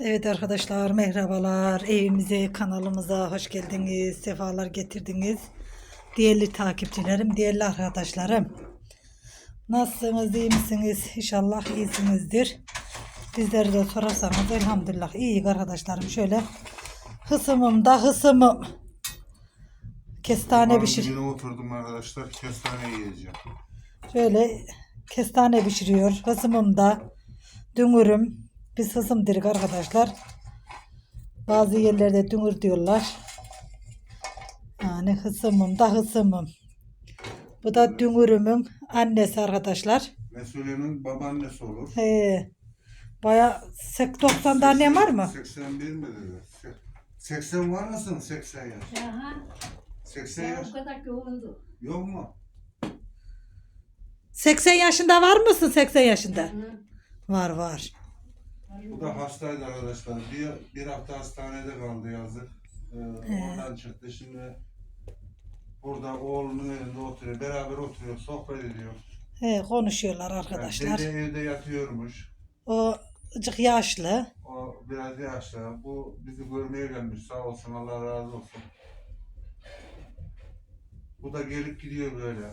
Evet arkadaşlar merhabalar. Evimize, kanalımıza hoş geldiniz. Sefalar getirdiniz. Değerli takipçilerim, değerli arkadaşlarım. Nasılsınız, iyi misiniz? İnşallah iyisinizdir. Bizleri de sorarsanız elhamdülillah iyiyiz arkadaşlarım. Şöyle hısımım da hısımım. Kestane pişir. Yine oturdum arkadaşlar. Kestane yiyeceğim. Şöyle kestane pişiriyor. Hısımım da dünürüm. Biz dedik arkadaşlar. Bazı yerlerde dünür diyorlar. Yani hısımım da hısımım. Bu da dünürümün annesi arkadaşlar. Mesule'nin babaannesi olur. He. Baya 90 tane var mı? 81 mi dedi? Se- 80 var mısın? 80 yaş. Aha, 80 ya yaş. o kadar yoğundu. Yok mu? 80 yaşında var mısın 80 yaşında? Hı. Var var. Bu da hastaydı arkadaşlar. Bir, bir hafta hastanede kaldı yazık. Ee, oradan çıktı. Şimdi burada oğlunun elinde oturuyor. Beraber oturuyor. Sohbet ediyor. He, konuşuyorlar Yani arkadaşlar. dede evde yatıyormuş. O ıcık yaşlı. O biraz yaşlı. Bu bizi görmeye gelmiş. Sağ olsun Allah razı olsun. Bu da gelip gidiyor böyle.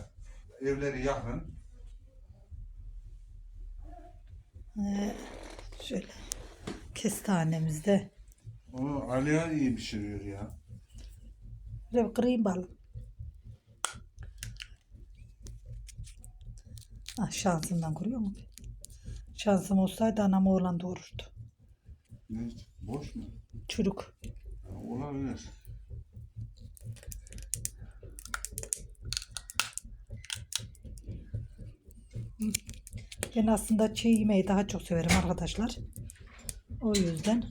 Evleri yakın. He, şöyle kestanemizde. Onu Aliya iyi pişiriyor ya. Böyle kırayım bal. Ah şansından kuruyor mu? Şansım olsaydı anam oğlan doğururdu. Ne? Boş mu? Çürük. Ha, Olabilir. Ben aslında çiğ yemeği daha çok severim arkadaşlar. O yüzden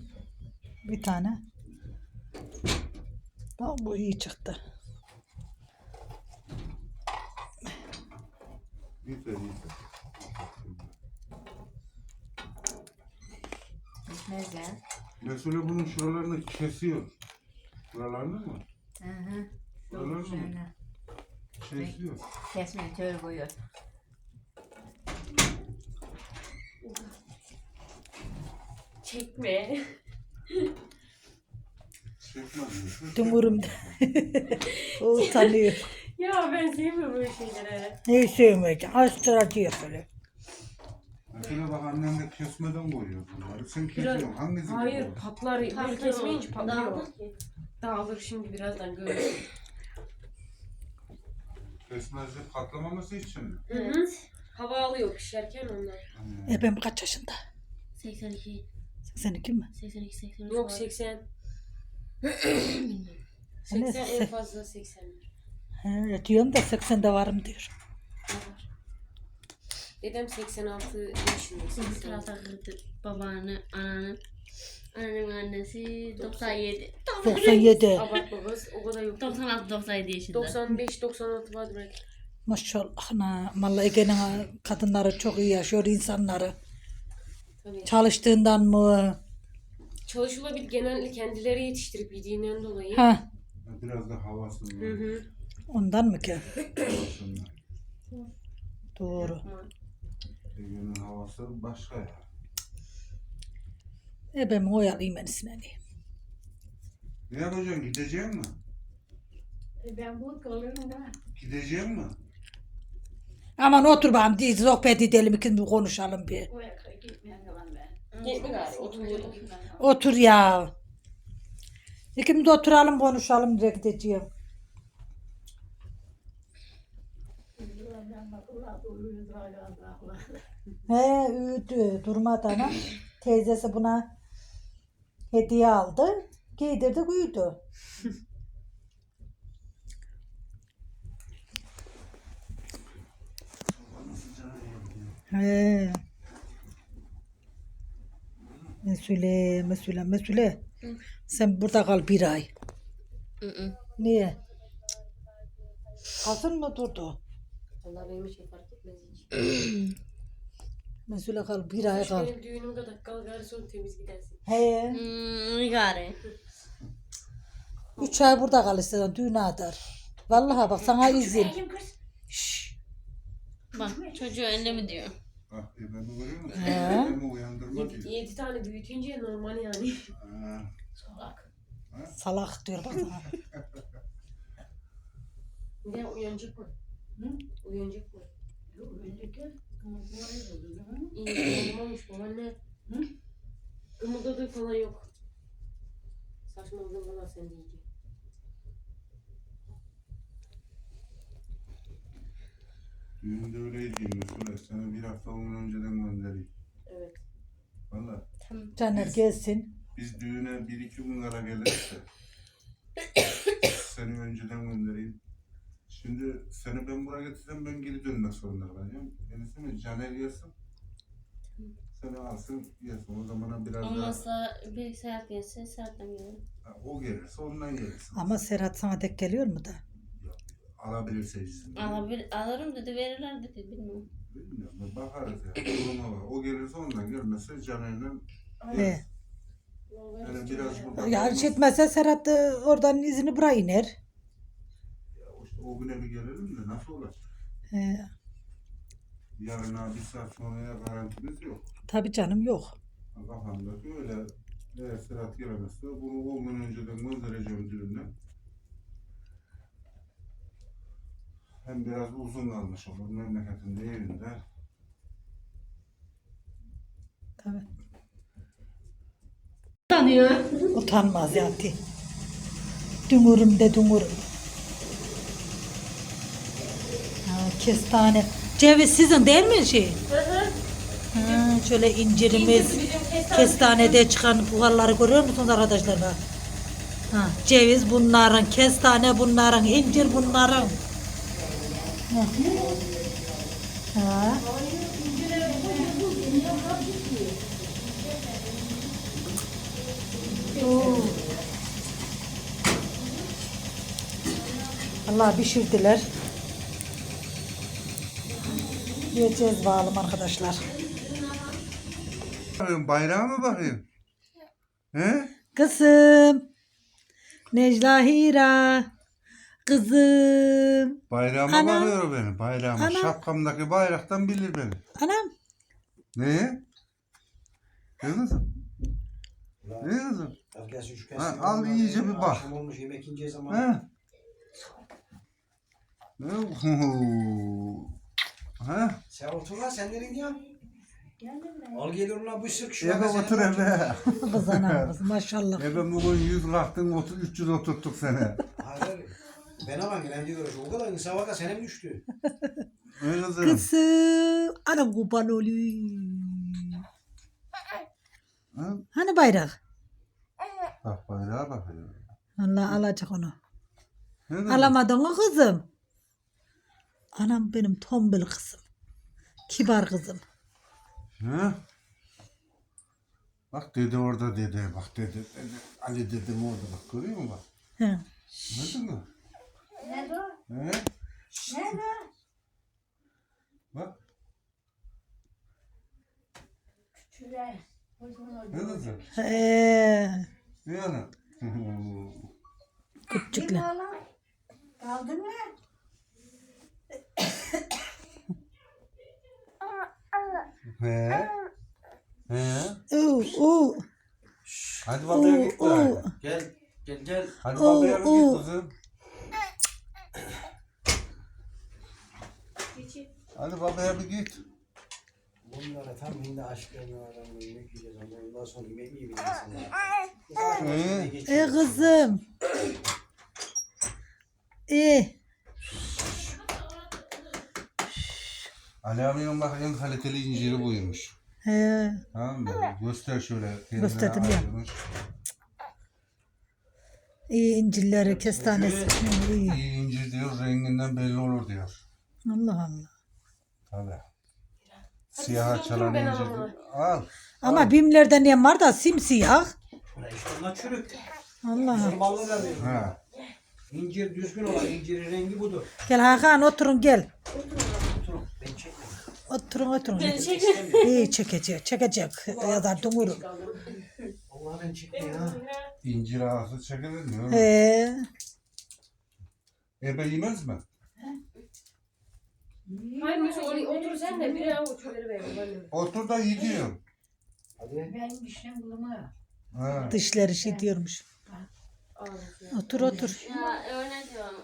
bir tane. Bak bu iyi çıktı. Yeter. Bitmez ya. Mesule bunun şuralarını kesiyor. Buralarını mı? Hı hı. Buralarını mı? Şöyle. Kesiyor. Kesmiyor, tör koyuyor. Çekme. Çekmez diyorsun. Dumurum. o utanıyor. ya ben sevmiyorum böyle şeyleri. Ne sevmeyeceğim. Astıracı yapıyor. Mesela bak annem de kesmeden koyuyor bunları. Sen kesiyorsun. Hangisi? Hayır kesiyor? patlar. Böyle kesmeyince patlıyor. Dağılır ki. Dağılır şimdi birazdan görürsün. Kesmezse patlamaması için mi? Hı hı. Hava alıyor pişerken onlar. Hani Ebem kaç yaşında? 82, 82 mi? 82, 83 Yok var. 80. Ne? 80 en fazla 81. He, diyorum da 80'de varım diyor. var. Dedem 86 yaşında. Bizim 86. tarafta kırdı babaanne, anneannem. Anneannemin annesi 97. 97. Abartma kız o kadar yok. 96, 97 yaşında. 95 96 vardır belki. Maşallah. Ana, vallahi Ege'nin kadınları çok iyi yaşıyor insanları. Tabii. Çalıştığından mı? Çalışılabilir genelde kendileri yetiştirip yediğinden dolayı. Ha, biraz da havasından. Hı hı. ondan mı ki? Havasından. Doğru. Ege'nin havası başka ya. Ebem oyalayayım ben ismini. Ne yapacaksın? Gidecek mi? E ben bu kalıyorum da. Gidecek mi? Aman otur bakalım diye sohbet edelim ikimiz konuşalım bir. O yaka gitmeyen ben. Gitme gari oturuyorum. Otur ya. İkimiz de oturalım konuşalım diye gideceğim. He üydü durmadan ha. Teyzesi buna hediye aldı. Giydirdik uyudu. He. Mesule, mesule, mesule. Sen burada kal bir ay. Hı hı. Niye? Kalsın mı durdu? Allah benim için fark etmez hiç. Mesule kal bir ay kal. benim düğünümde dakikalı gari sonra temiz gidersin. He. Hmm, gari. Üç ay burada kal istedim düğüne kadar. Vallahi bak sana izin. Şşş. Bak çocuğu elle mi diyor? Bak ebemi görüyor musun? He. Ebemi uyandırma diyor. yedi tane büyütünce normal yani. Ha. Salak. Salak diyor bana. Ne uyanacak mı? Hı? Uyanacak mı? Yok değil mi? İyi uyanmamış babaanne. Hı? Kımıldadığı falan yok. Saçmaladın bana sen de Düğünde öyleydi mesela. Sana bir hafta on önceden göndereyim. Evet. Valla. Caner gelsin. Biz düğüne bir iki gün kala geliriz de. seni önceden göndereyim. Şimdi seni ben buraya getirsem ben geri dönmek zorunda kalacağım. Yenisi mi? Caner gelsin. Seni alsın gelsin. O zamana biraz daha... Olmazsa bir saat geçse saatten gelirim. Ha, o gelirse ondan gelirsin. Ama Serhat sana tek geliyor mu da? Alabilirse izin. Alabilir, alırım dedi verirler dedi bilmiyorum. Bilmiyorum. Bakarız ya. Duruma var. O gelirse ondan gelmezse Caner'le He. yani biraz burada Ya kalmaz. hiç etmezse Serhat e, oradan izini bırak iner. Ya işte o güne bir gelelim de nasıl olacak? He. Yarına bir saat sonraya garantimiz yok. Tabii canım yok. Kafamdaki öyle eğer Serhat gelemezse bunu 10 gün önceden göndereceğim düğüne. Hem biraz uzun kalmış olur memleketinde evinde. Tabii. Tanıyor. Utanmaz yati. Dünürüm de dünürüm. Ha, kestane. Ceviz sizin değil mi şey? Ha, şöyle incirimiz, kestanede çıkan buharları görüyor musunuz arkadaşlar? Ha, ceviz bunların, kestane bunların, incir bunların. Ha. Ha. Oo. Allah pişirdiler. Yiyeceğiz bağlım arkadaşlar. Bayrağa mı bakayım? He? Kızım. Necla Hira. Kızım. Bayrağıma Anam. bakıyor beni. Bayrağıma. Anam. Şapkamdaki bayraktan bilir beni. Anam. Ne? Ne kızım? Ne kızım? Al Ha, iyice bir bak. Akşam olmuş yemek yiyeceği zaman. He? Ne? Ha? Sen otur lan sen nereye gidiyorsun? Geldim ben. Al gelir ulan bu sırk şu Eve otur eve. Kız anam kız maşallah. Eve bugün 100 laktın 30 300 oturttuk seni. Hayır. Ben ama gelen diyor o kadar insan vaka sana mı düştü? Kızım? Kızım. Anam kurban. Ha? Hani bayrak? Bak bayrağa bakıyor. Allah alacak onu. Alamadın mı kızım? Anam benim tombul kızım. Kibar kızım. Ha? Bak dede orada dede. Bak dede. dede. Ali dedem orada bak görüyor musun bak? He. Anladın mı? Nerede o? He? Nerede o? Bak. Kocaman Ne kızım? He. Ne ana? Küçükler. Kaldın mı? He? He? Oo, oo, Hadi babaya git. Gel gel gel. Hadi babaya git kızım. Hadi babaya bir git. Bunlara tam hindi aşklarına adam yemek yiyeceğiz ama ondan sonra yemek mi yiyebilirsin? E kızım. E. Ali abinin bak en kaliteli inciri buymuş. He. Tamam mı? Göster şöyle. Gösterdim ya. İyi incirleri, kestanesi. İyi incir diyor renginden belli olur diyor. Allah Allah. Tabii. Siyah çalan ben incir. Al. Ama bimlerden yem var da simsiyah. Ulan işte çürük. Allah. Bizim ballılar diyor. Ha. İncir düzgün olan incirin rengi budur. Gel Hakan oturun gel. Oturun ben çekmem. Oturun oturun. İstemiyorum. İyi çekecek, çekecek. Ya da dumurum. Allah ben çekmeyeyim ha. İncir ağası çekilmiyor. mu? He. Ebe yemez mi? Hayır mesela oraya otur sen de bir avuç veriver. Otur da yiyor. Hadi. Ben işlem bulama. Ha. Dışları şey diyormuş. Otur otur. Ya öyle diyorum.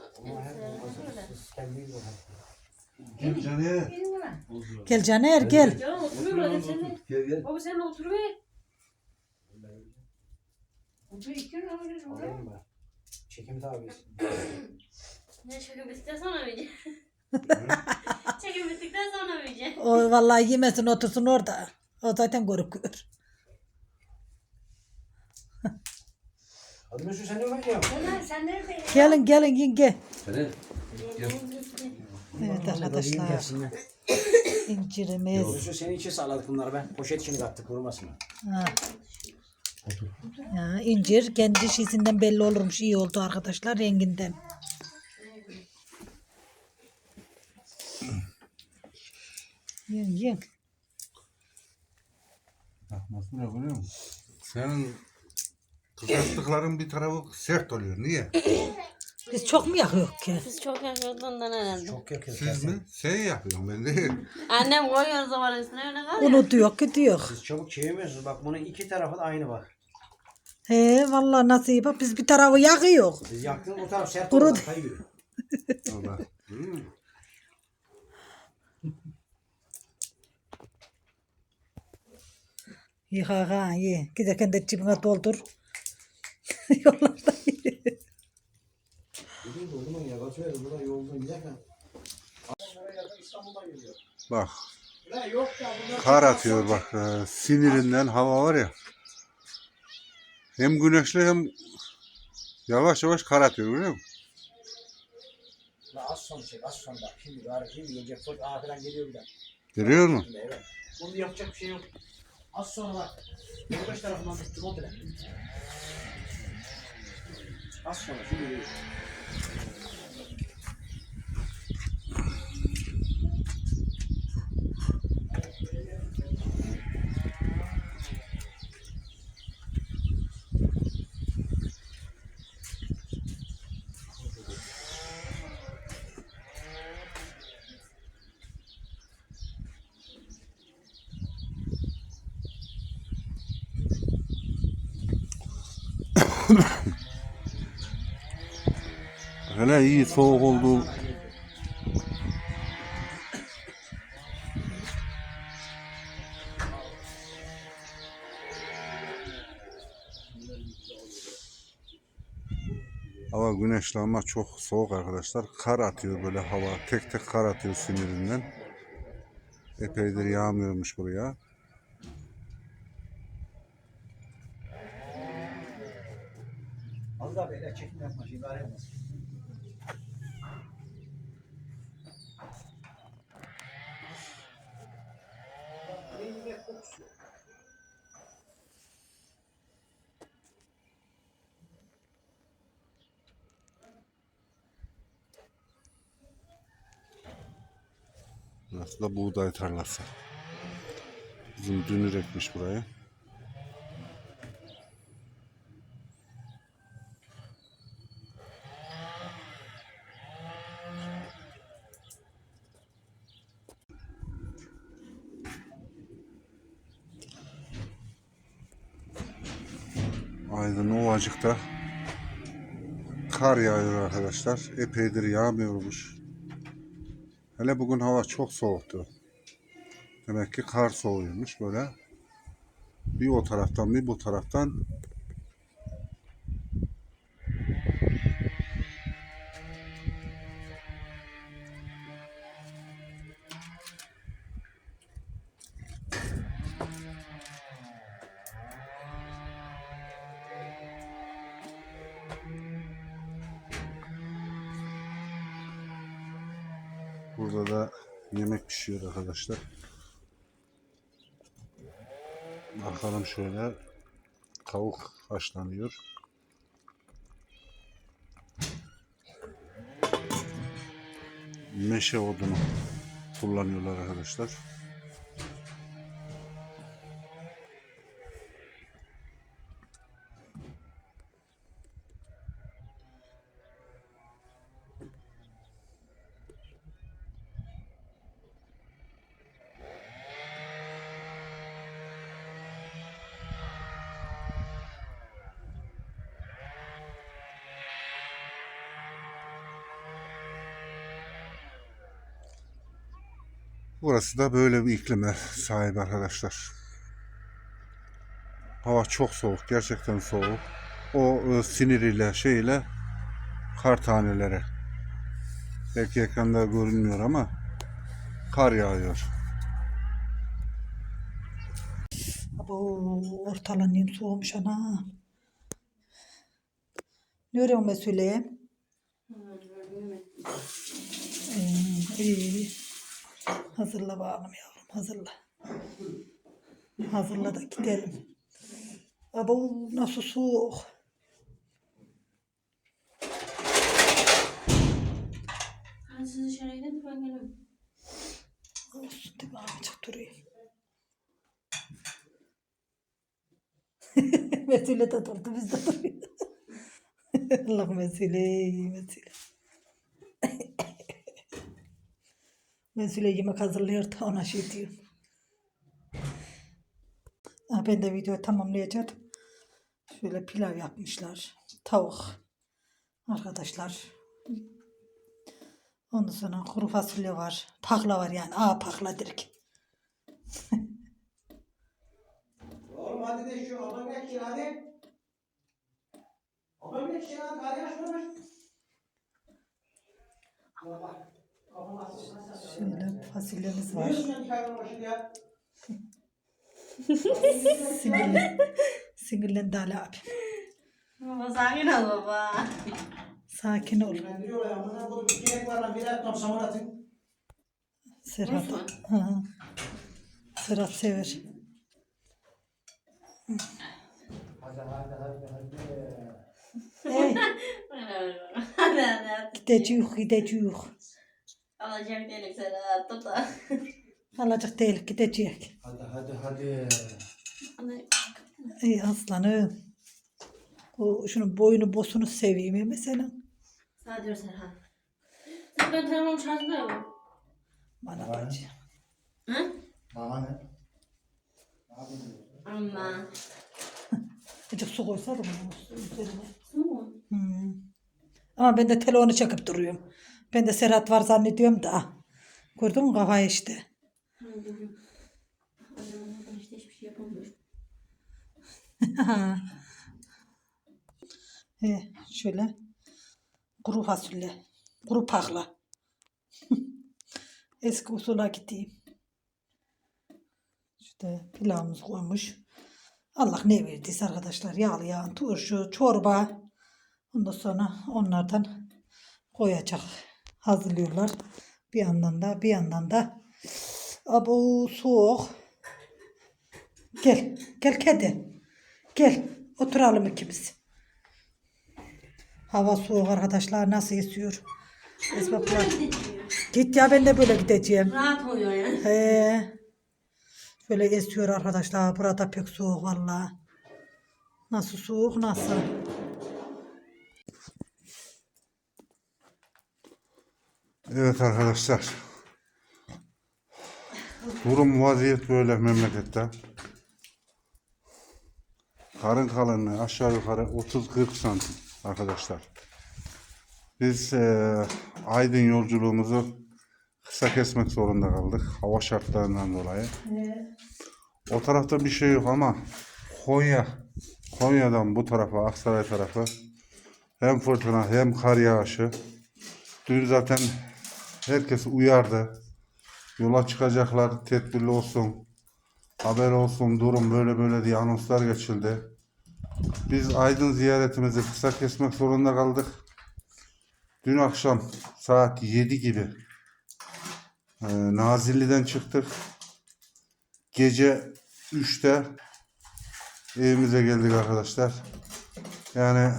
Gel ulan. Gel Caner gel. Canım oturuyor hadi sen de. Gel gel. Baba sen de oturuver. Otur iki. Alayım ben. Çekim tabisi. Ne çekim mı yiyeceğim? Çekim bittikten sonra mı yiyeceğim? O vallahi yemesin otursun orada. O zaten korkuyor. Hadi Mesut sen ne bakıyorsun? Ulan sen nerede? Gelin gelin yenge. Hadi. Evet arkadaşlar. incirimiz. Mesut senin için sağladık bunları ben. Poşet içine kattık kurumasın. Ha. Ya, incir kendi şişinden belli olurmuş. iyi oldu arkadaşlar renginden. Yiyin yiyin. Bak nasıl ne biliyor musun? Senin kızarttıkların bir tarafı sert oluyor. Niye? Biz çok mu yakıyoruz ki? Biz çok yakıyoruz ondan herhalde. Çok yakıyoruz. Siz mi? Sen yapıyorsun ben değil. Annem koyuyor zaman üstüne öyle kalıyor. Onu diyor ki diyor. Siz çabuk çevirmiyorsunuz. Bak bunun iki tarafı da aynı bak. He vallahi nasıl iyi bak biz bir tarafı yakıyoruz. Siz yaktınız o taraf sert Kuru- oldu. Kayıyor. Allah. İyi ha ha iyi. Giderken de cebine doldur. Yollarda geliyor. Bak kar atıyor bak. e, Sinirinden hava var ya. Hem güneşli hem yavaş yavaş kar atıyor görüyor musun? La az sonra çek az sonra. Şimdi gari şimdi gelecek. Fırt ağa falan geliyor bir de. Görüyor musun? Şimdi evet. Bunu yapacak bir şey yok. Az sonra bak. 25 tarafından bitti komple. Az sonra şimdi geliyor. Hele iyi soğuk oldu. Hava güneşli ama çok soğuk arkadaşlar. Kar atıyor böyle hava. Tek tek kar atıyor sinirinden. Epeydir yağmıyormuş buraya. Az daha böyle çekim yapma. Şimdi gari Burası da buğday tarlası. Bizim dünür ekmiş burayı. Aydın Ovacık'ta kar yağıyor arkadaşlar. Epeydir yağmıyormuş. Hele bugün hava çok soğuktu. Demek ki kar soğuyormuş böyle. Bir o taraftan bir bu taraftan arkadaşlar. Bakalım şöyle tavuk haşlanıyor. Meşe odunu kullanıyorlar arkadaşlar. Burası da böyle bir iklime sahip arkadaşlar. Hava çok soğuk. Gerçekten soğuk. O e, siniriyle şeyle kar taneleri. Belki ekranda görünmüyor ama kar yağıyor. Abo ortalanayım soğumuş ana. Ne örüyorsun Mesule'ye? Ee, iyi. Hazırla bakalım yavrum hazırla. Hazırla da gidelim. Abo nasıl soğuk. Hadi siz dışarıya gidin ben gelirim. Olsun değil mi? Azıcık durayım. De durdu biz de duruyoruz. Allah Mesule, Mesule. Mesule yemek hazırlıyor da ona şey diyor. Ha, ben de videoyu tamamlayacaktım. Şöyle pilav yapmışlar. Tavuk. Arkadaşlar. Ondan sonra kuru fasulye var. Pakla var yani. Aa pakla direkt. Oğlum hadi de şu adam ne ki hadi. Adam ne ki hadi hadi aç konuş. Şöyle fasulyemiz var. Sinirlen, sinirlendi Ali abi. Baba sakin ol baba. Sakin ol. Serhat. Hı. Serhat sever. Hadi hadi hadi hadi. Hey, gideceğiz, gideceğiz. Alacak değilim seni tut da. Alacak değil, gideceğiz. Hadi hadi hadi. Ey aslanım. O, şunun boyunu bosunu seveyim ya mesela. Sana diyor Serhan. Sen ben telefonum şarjında yok. Bana Var. bacı. Hı? Bana ne? Ne yapıyorsun? Ama. Azıcık su koysaydım onun üzerine. Su mu? Ama ben de telefonu çekip duruyorum. Ben de Serhat var zannediyorum da. Gördün mü işte. İşte. He, şöyle kuru fasulye, kuru pakla. Eski usula gideyim. İşte pilavımız koymuş. Allah ne verdiyse arkadaşlar. Yağlı yağın, turşu, çorba. Ondan sonra onlardan koyacak. Hazırlıyorlar. Bir yandan da bir yandan da abo soğuk. Gel. Gel kedi. Gel. Oturalım ikimiz. Hava soğuk arkadaşlar. Nasıl esiyor? Esbaplar. Git ya ben de böyle gideceğim. Rahat oluyor yani. He. Böyle esiyor arkadaşlar. Burada pek soğuk valla. Nasıl soğuk nasıl? Evet arkadaşlar. Durum vaziyet böyle memlekette. Karın kalınlığı aşağı yukarı 30-40 santim arkadaşlar. Biz eee, Aydın yolculuğumuzu kısa kesmek zorunda kaldık. Hava şartlarından dolayı. O tarafta bir şey yok ama Konya, Konya'dan bu tarafa, Aksaray tarafı hem fırtına hem kar yağışı. Dün zaten herkes uyardı. Yola çıkacaklar, tedbirli olsun. Haber olsun, durum böyle böyle diye anonslar geçildi. Biz Aydın ziyaretimizi kısa kesmek zorunda kaldık. Dün akşam saat 7 gibi e, Nazilli'den çıktık. Gece 3'te evimize geldik arkadaşlar. Yani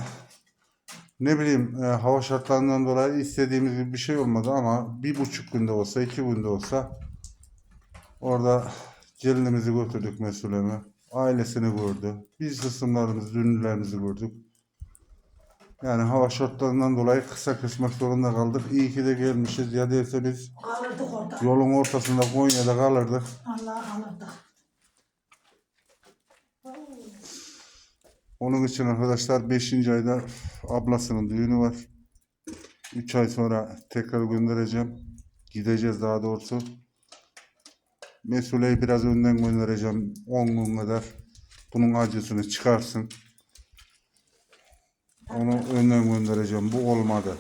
ne bileyim e, hava şartlarından dolayı istediğimiz gibi bir şey olmadı ama bir buçuk günde olsa iki günde olsa orada gelinimizi götürdük mesulemi. Ailesini gördü. Biz kısımlarımızı, dünürlerimizi gördük. Yani hava şartlarından dolayı kısa kısmak zorunda kaldık. İyi ki de gelmişiz. Ya değilse biz Kalırdık orada. yolun ortasında Konya'da kalırdık. Allah kalırdık. Onun için arkadaşlar 5. ayda ablasının düğünü var. 3 ay sonra tekrar göndereceğim. Gideceğiz daha doğrusu. Mesule'yi biraz önden göndereceğim. 10 gün kadar. Bunun acısını çıkarsın. Onu önden göndereceğim. Bu olmadı.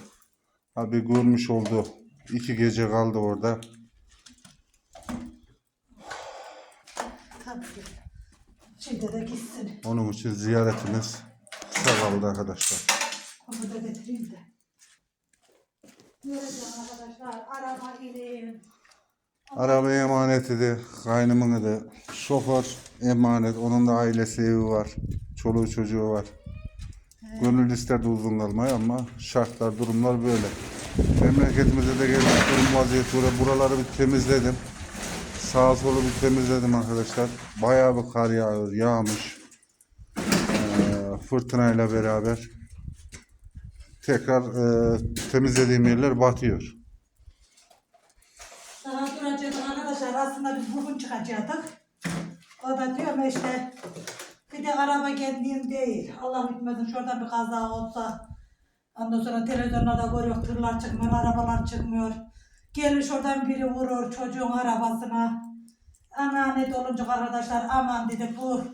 Abi görmüş oldu. İki gece kaldı orada. Şimdi de gitsin. Onun için ziyaretimiz kısa kaldı arkadaşlar. Onu da getireyim de. Göreceğim arkadaşlar. Araba ineyim. Araba emaneti de, kaynımını da, şoför emanet, onun da ailesi evi var, çoluğu çocuğu var. Gönül isterdi uzun kalmayı ama şartlar, durumlar böyle. Memleketimize de geldik, durum vaziyeti. Buraları bir temizledim. Sağa solu bir temizledim arkadaşlar. Bayağı bir kar yağıyor, yağmış. Ee, fırtınayla beraber. Tekrar e, temizlediğim yerler batıyor. Daha duracaktık arkadaşlar. Aslında biz bugün çıkacaktık. O da diyor mu işte bir de araba kendim değil. Allah bitmesin şuradan bir kaza olsa. Ondan sonra televizyonlarda görüyor tırlar çıkmıyor, arabalar çıkmıyor. Gelir şuradan biri vurur çocuğun arabasına. Ananet olunca arkadaşlar aman dedi bu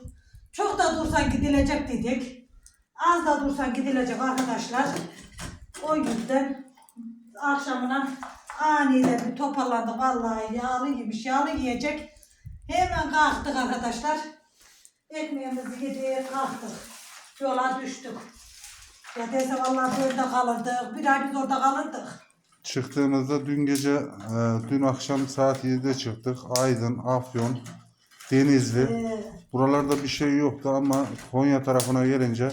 çok da dursan gidilecek dedik. Az da dursan gidilecek arkadaşlar. O yüzden akşamına aniden bir toparlandık vallahi yağlı yemiş yağlı yiyecek. Hemen kalktık arkadaşlar. Ekmeğimizi yedik kalktık. Yola düştük. Ya dese vallahi böyle kalırdık. Bir ay biz orada kalırdık. Çıktığımızda dün gece, e, dün akşam saat 7'de çıktık. Aydın, Afyon, Denizli. Buralarda bir şey yoktu ama Konya tarafına gelince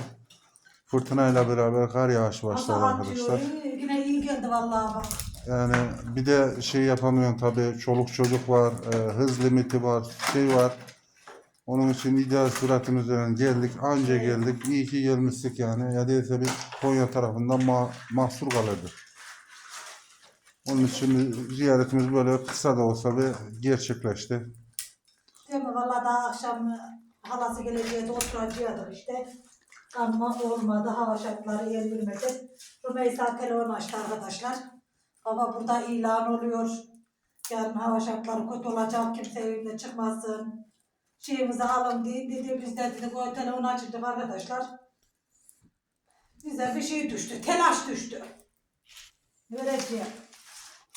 fırtınayla beraber kar yağışı başladı arkadaşlar. Yine iyi geldi vallahi bak. Yani bir de şey yapamıyorsun tabii. Çoluk çocuk var, e, hız limiti var, şey var. Onun için ideal süratin üzerine geldik. Anca geldik. İyi ki gelmiştik yani. Ya değilse biz Konya tarafından ma- mahsur kalırdık. Onun için ziyaretimiz böyle kısa da olsa bir gerçekleşti. Değil mi? Vallahi daha akşam halası geleceği de oturacaktık işte. Ama olmadı. Hava şartları el vermedi. Rümeysa telefon açtı arkadaşlar. Baba burada ilan oluyor. Yarın hava şartları kötü olacak. Kimse evinde çıkmasın. Şeyimizi alın diye dedi. Biz de dedik o telefonu açtık arkadaşlar. Bize bir şey düştü. Telaş düştü. Vereceğim.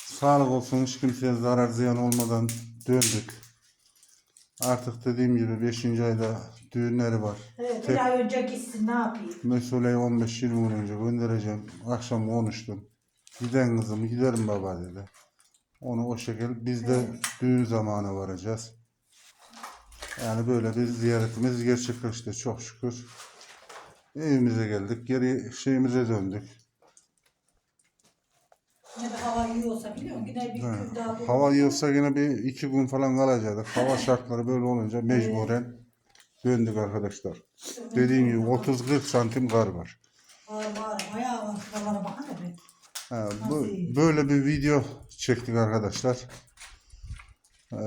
Sağlık olsun hiç kimseye zarar ziyan olmadan döndük. Artık dediğim gibi 5. ayda düğünleri var. Evet, Tek- bir ay önce gitsin ne yapayım. Mesule'yi 15-20 gün önce göndereceğim. Akşam konuştum. Giden kızım giderim baba dedi. Onu o şekil biz de düğün zamanı varacağız. Yani böyle bir ziyaretimiz gerçekleşti çok şükür. Evimize geldik. Geri şeyimize döndük. De hava iyi olsa biliyor musun? Yine bir gün daha bu- Hava iyi olsa yine bir iki gün falan kalacaktık. Hava şartları böyle olunca mecburen döndük arkadaşlar. Dediğim gibi 30-40 santim kar var. Var var bayağı var. Şuralara bakın da bir. Ha, bu, Nasıl böyle bir video çektik arkadaşlar. Ee,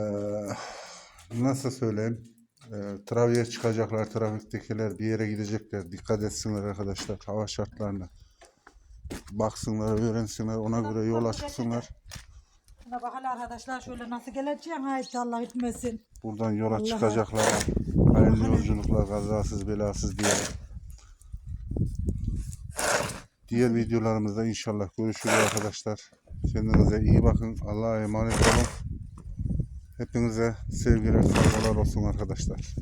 nasıl söyleyeyim? Ee, trafiğe çıkacaklar, trafiktekiler bir yere gidecekler. Dikkat etsinler arkadaşlar hava şartlarına. Baksınlar, öğrensinler, ona göre yola çıksınlar. Şuna bak hele arkadaşlar şöyle nasıl geleceğim. Haydi Allah bitmesin. Buradan yola Allah. çıkacaklar. Hayırlı yolculuklar, kazasız belasız diyelim. Diğer videolarımızda inşallah görüşürüz arkadaşlar. Kendinize iyi bakın. Allah'a emanet olun. Hepinize sevgiler, saygılar olsun arkadaşlar.